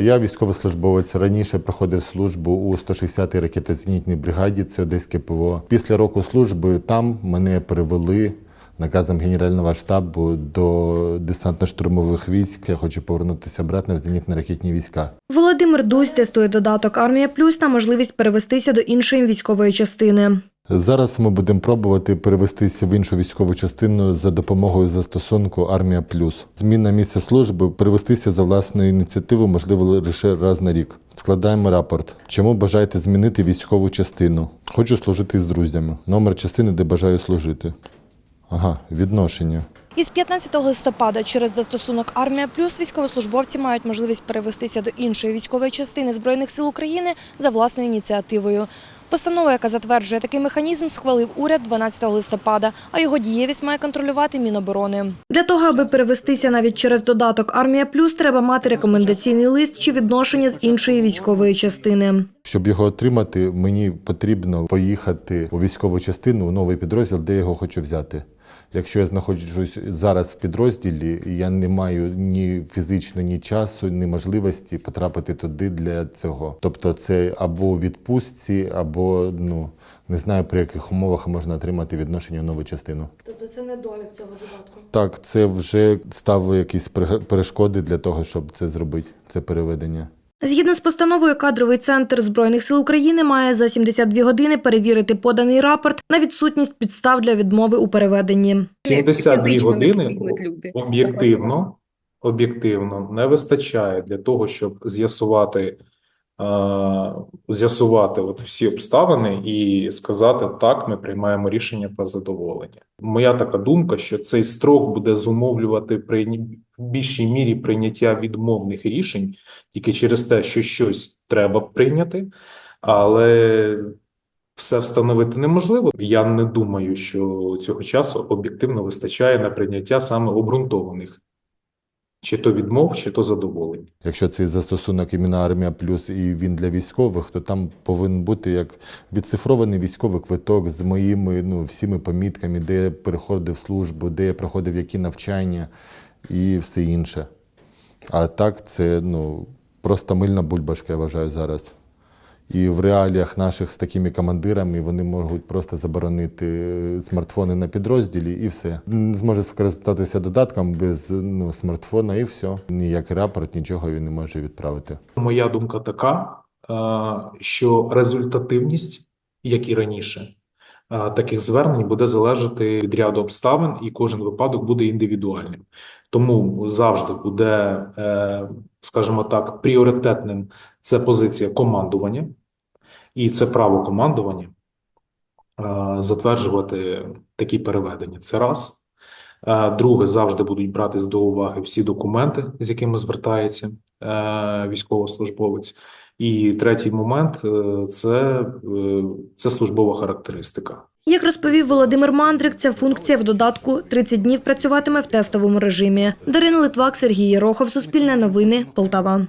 Я військовослужбовець раніше проходив службу у 160-й ракетозенітній бригаді, це Одеське ПВО. Після року служби там мене перевели наказом Генерального штабу до десантно-штурмових військ. Я хочу повернутися обратно в зенітно-ракетні війська. Володимир Дусь тестує додаток Армія Плюс на можливість перевестися до іншої військової частини. Зараз ми будемо пробувати перевестися в іншу військову частину за допомогою застосунку Армія Плюс. Зміна місця служби перевестися за власною ініціативою можливо лише раз на рік. Складаємо рапорт. Чому бажаєте змінити військову частину? Хочу служити з друзями. Номер частини, де бажаю служити. Ага, відношення. Із 15 листопада через застосунок Армія Плюс військовослужбовці мають можливість перевестися до іншої військової частини Збройних сил України за власною ініціативою. Постанова, яка затверджує такий механізм, схвалив уряд 12 листопада, а його дієвість має контролювати Міноборони. Для того, аби перевестися навіть через додаток Армія Плюс, треба мати рекомендаційний лист чи відношення з іншої військової частини. Щоб його отримати, мені потрібно поїхати у військову частину, у новий підрозділ, де я його хочу взяти. Якщо я знаходжусь зараз в підрозділі, я не маю ні фізично, ні часу, ні можливості потрапити туди для цього. Тобто, це або відпустці, або ну не знаю при яких умовах можна отримати відношення у нову частину. Тобто це не недолік цього додатку. Так, це вже ставило якісь пере- перешкоди для того, щоб це зробити. Це переведення. Згідно з постановою, кадровий центр Збройних сил України має за 72 години перевірити поданий рапорт на відсутність підстав для відмови у переведенні. 72 Фізично години об'єктивно, об'єктивно не вистачає для того, щоб з'ясувати, з'ясувати от всі обставини і сказати, так, ми приймаємо рішення про задоволення. Моя така думка, що цей строк буде зумовлювати при більшій мірі прийняття відмовних рішень тільки через те, що щось треба прийняти, але все встановити неможливо. Я не думаю, що цього часу об'єктивно вистачає на прийняття саме обґрунтованих чи то відмов, чи то задоволень. Якщо цей застосунок іменно Армія Плюс і він для військових, то там повинен бути як відцифрований військовий квиток з моїми ну, всіми помітками, де я переходив службу, де я проходив які навчання і все інше. А так це ну, просто мильна бульбашка, я вважаю зараз. І в реаліях наших з такими командирами вони можуть просто заборонити смартфони на підрозділі і все. Зможе скористатися додатком без ну, смартфона і все. Ніякий рапорт, нічого він не може відправити. Моя думка така, е, що результативність, як і раніше, е, таких звернень буде залежати від ряду обставин, і кожен випадок буде індивідуальним. Тому завжди буде, е, скажімо так, пріоритетним це позиція командування, і це право командування е, затверджувати такі переведення. Це раз. Е, Друге, завжди будуть братись до уваги всі документи, з якими звертається е, військовослужбовець. І третій момент це, це службова характеристика. Як розповів Володимир Мандрик, ця функція в додатку 30 днів працюватиме в тестовому режимі. Дарина Литвак, Сергій Єрохов, Суспільне новини, Полтава.